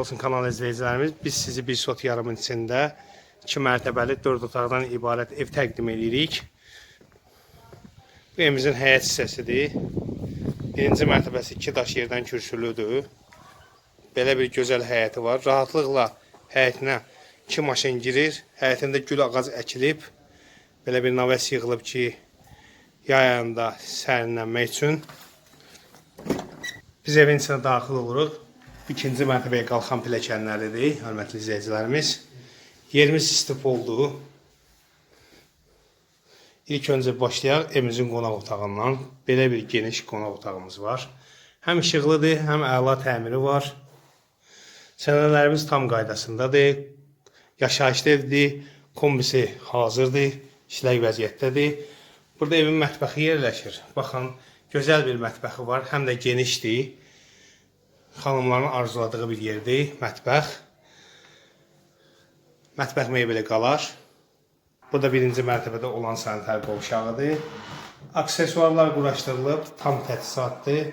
olsun kanal izləyicilərimiz. Biz sizi bir sot yarımın içində 2 mərtəbəli 4 otaqdan ibarət ev təqdim edirik. Bu evimizin həyət hissəsidir. Birinci mərtəbəsi 2 daş yerdən kürsülüdür. Belə bir gözəl həyəti var. Rahatlıqla həyətinə 2 maşın girir. Həyətində gül ağac əkilib. Belə bir naves yığılıb ki, yay ayında sərinlənmək üçün. Biz evin içine daxil oluruq. İkinci mərtəbəyə qalxan pilləkənləridir, hörmətli izləyicilərimiz. Yerimiz istif oldu. İlk öncə başlayaq evimizin qonaq otağından. Belə bir geniş qonaq otağımız var. Həm işıqlıdır, həm əla təmiri var. Sənədlərimiz tam qaydasındadır. Yaşayışlı evdir, kombisi hazırdır, işlək vəziyyətdədir. Burada evin mətbəxi yerləşir. Baxın, gözəl bir mətbəxi var, həm də genişdir. Xanımların arzuladığı bir yerdir, mətbəx. Mətbəx mebeli qalar. Bu da birinci mərtəbədə olan sanitar qovşağıdır. Aksesuarlar quraşdırılıb, tam təchizatdır.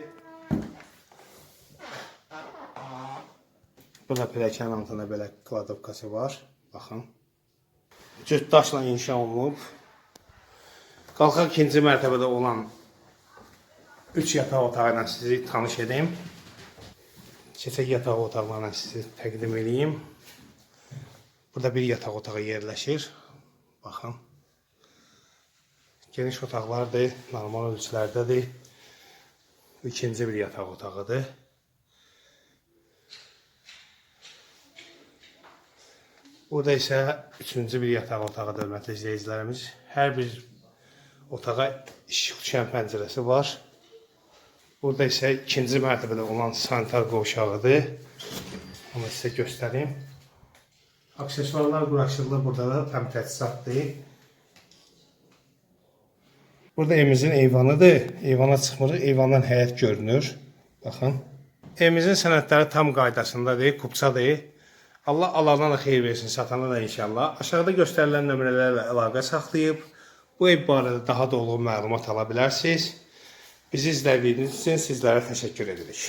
Burada pilləkən altında belə kladovkası var. Baxın. Cüt daşla inşa olunub. Qalxaq ikinci mərtəbədə olan 3 yataq otağı ilə sizi tanış edeyim. Keçək yataq otaqlarına sizi təqdim edeyim. Burada bir yataq otağı yerləşir. Baxın. Geniş otaqlardır, normal ölçülərdədir. İkinci bir yataq otağıdır. Burada isə üçüncü bir yataq otağı hörmətli izləyicilərimiz. Bir otağa işıq düşən pəncərəsi var. Burada isə ikinci mərtəbədə olan sanitar qovşağıdır. Onu sizə göstəreyim. Aksesuarlar quraşdırılır burada da tam təchizatdır. Burada evimizin eyvanıdır. Eyvana çıxmırıq, eyvandan həyət görünür. Baxın. Evimizin sənədləri tam qaydasındadır, kupçadır. Allah alanına da xeyir versin, satana da inşallah. Aşağıda göstərilən nömrələrlə əlaqə saxlayıb bu ev barədə daha dolğun məlumat ala bilərsiniz. Bizi izlədiyiniz üçün sizlərə təşəkkür edirik.